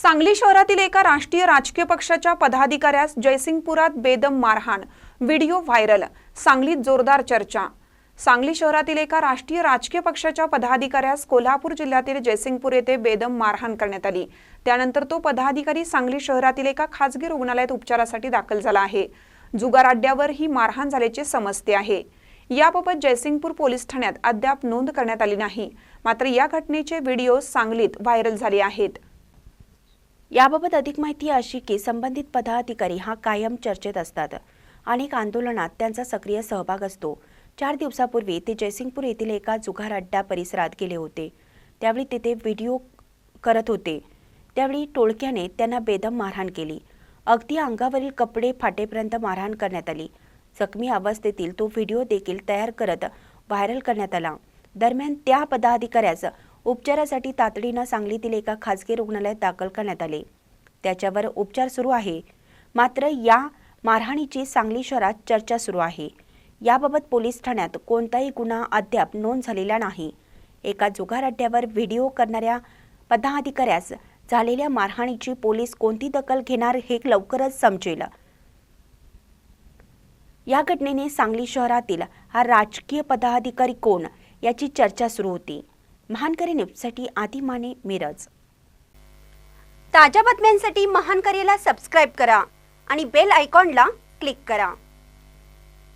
सांगली शहरातील एका राष्ट्रीय राजकीय पक्षाच्या पदाधिकाऱ्यास जयसिंगपुरात बेदम मारहाण व्हिडिओ व्हायरल सांगलीत जोरदार चर्चा. सांगली शहरातील एका राष्ट्रीय राजकीय पक्षाच्या पदाधिकाऱ्यास कोल्हापूर जिल्ह्यातील जयसिंगपूर येथे बेदम मारहाण करण्यात आली. त्यानंतर तो पदाधिकारी सांगली शहरातील एका खासगी रुग्णालयात उपचारासाठी दाखल झाला आहे. जुगार अड्ड्यावर ही मारहाण झाल्याचे समजते आहे. याबाबत जयसिंगपूर पोलीस ठाण्यात अद्याप नोंद करण्यात आली नाही. मात्र या घटनेचे व्हिडिओ सांगलीत व्हायरल झाले आहेत. याबाबत अधिक माहिती अशी की संबंधित पदाधिकारी हा कायम चर्चेत असतात. अनेक आंदोलनात त्यांचा सक्रिय सहभाग असतो. चार दिवसापूर्वी ते जयसिंगपूर येथील एका जुगार अड्डा परिसरात गेले होते. त्यावेळी तिथे व्हिडिओ करत होते. त्यावेळी टोळक्याने त्यांना बेदम मारहाण केली. अगदी अंगावरील कपडे फाटेपर्यंत मारहाण करण्यात आली. जखमी अवस्थेतील तो व्हिडिओ देखील तयार करत व्हायरल करण्यात आला. दरम्यान त्या पदाधिकाऱ्याचं उपचारासाठी तातडीनं सांगलीतील एका खाजगी रुग्णालयात दाखल करण्यात आले. त्याच्यावर उपचार सुरू आहे. मात्र या मारहाणीची सांगली शहरात चर्चा सुरू आहे. याबाबत पोलीस ठाण्यात कोणताही गुन्हा अद्याप नोंद झालेला नाही. एका जुगार अड्ड्यावर व्हिडिओ करणाऱ्या पदाधिकाऱ्यास झालेल्या मारहाणीची पोलीस कोणती दखल घेणार हे लवकरच समजेल. या घटनेने सांगली शहरातील हा राजकीय पदाधिकारी कोण याची चर्चा सुरू होती. महानकरी न्यूजसाठी आदी माने मिरज. ताज्या बातम्यांसाठी महानकरीला सबस्क्राईब करा आणि बेल आयकॉनला क्लिक करा.